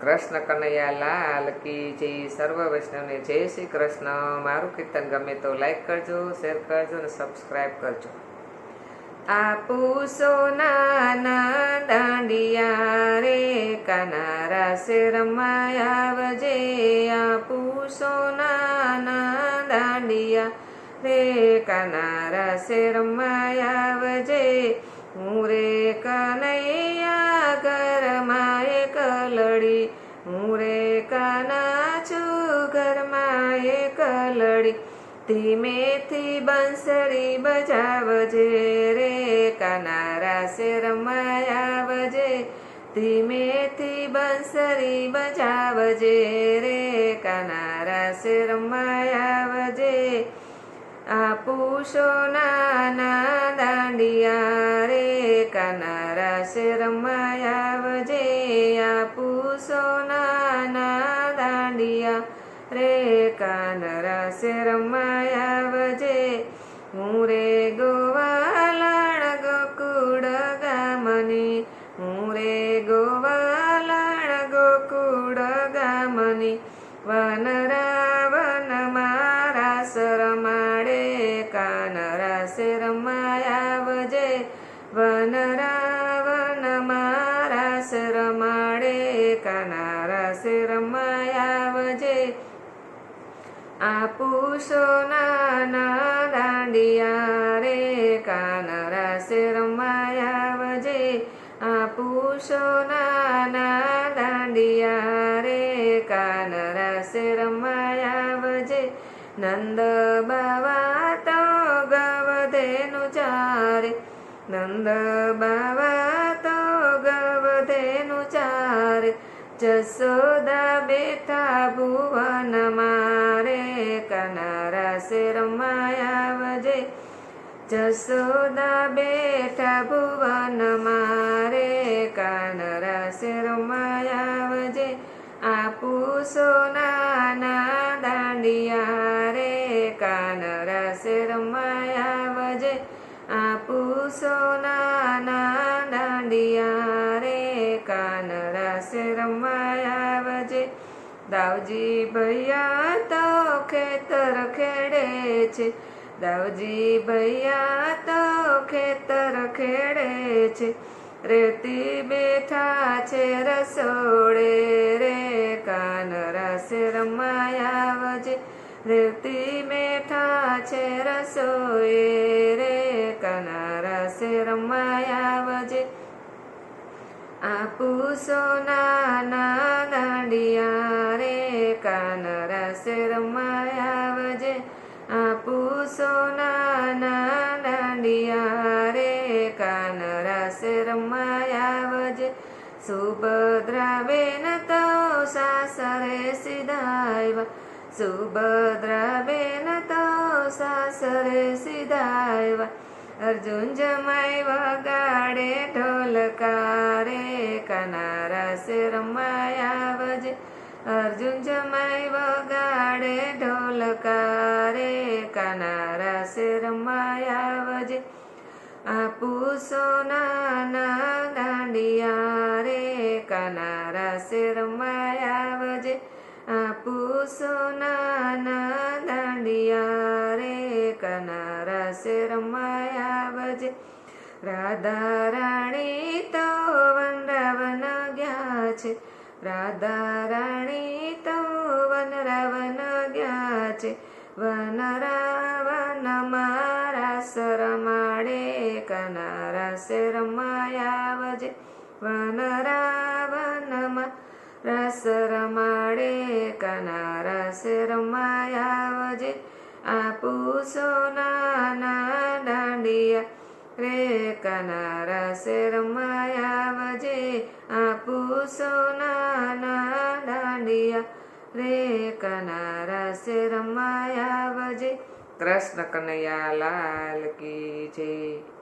કૃષ્ણ કનૈયા લાલ કી જય સર્વ વૈષ્ણવને જય શ્રી કૃષ્ણ. મારું કીર્તન ગમે તો લાઈક કરજો શેર કરજો અને સબસ્ક્રાઈબ કરજો. આપુ સોનાના દાંડિયા રે, કાનારા સે રમાયાવજે આપુ સોનાના દાંડિયા રે, કાનારા સે રમાયાવજે હું રે કનૈયા લડી ધીમેથી બંસરી બજાવજે રે કાનારા સે રમાયાવજે ધીમેથી બંસરી બજાવજે રે કાનારા સે રમાયાવજે આપુશો નાના દાંડિયા રે કાનારા સે રમાયાવજે આપુશો નાના દાંડિયા રે કાનરા રમાયા વજે હું રે ગોવાલાણ ગોકુળ ગામની હું રે ગોવાલાણ ગોકુળ ગામની વનરાવન મારા શરમાડે કાનરા સે રમાયાવજે વનરાવન મારા શરમાડે કાનારા સે રમાયાવજે આપુ સોનાના દાંડિયા રે કાનરા સે રમાયાવજે આપુ નાના દાંડિયા રે કાનરા સે રમાયાવજે નંદ બાવા તો ગવધેનું ચારે નંદ બાવા તો ગવધેનું ચારે જસોદા બેઠા ભુવન મારે કનારા સે રમાયાવજે જસોદા બેઠા ભુવન મારે. કાનરા રમાયા રમાયાવજે આપુ સોનાના દાંડિયા રે. કાનરા રમાયા રમાયાવજે આપુ સોનાના દાંડિયા રે. કાનરા રમાયા રમાયાવજે દાવજી ભૈયા તો ખેતર ખેડે છે. દાવજી ભૈયા તો ખેતર ખેડે છે. રેતી બેઠા છે રસોડે રે. કાનરા સે રમાયાવજે રેતી બેઠા છે રસોએ રે. કાનરા સે રમાયાવજે આપુ સોનાના દાંડિયા રે કાનરા સે રમાયાવજે આપુ સોનાના દાંડિયા રે કાનરા સે રમાયાવજે સુભદ્રાબેન તો સાસરે સીધાયવા સુભદ્રાબેન તો સાસરે સીધાયવા અર્જુન જમાઈ વગાડે ઢોલકારે કનારા સે રમાયાવજે. અર્જુન જમાઈ વગાડે ઢોલકારે કનારા સે રમાયાવજે. આપુ સોના દાંડિયા રે કનારા સે આપુ સોનાના દાંડિયા રે કનારા સે રમાયાવજે રાધા રાણી તો વનરાવન ગયા છે રાધા રાણી તો વનરાવન ગયા છે વનરાવન મારા સરમાડે કનારા સે રમાયાવજે વનરાવનમાં રસ રમાડે સે રમાયાવજે આપુ સોનાના દાંડિયા રે કનારા સે રમાયાવજે આપુ સોનાના દાંડિયા રે કનારા સે રમાયાવજે કૃષ્ણ કનૈયા લાલ કી જય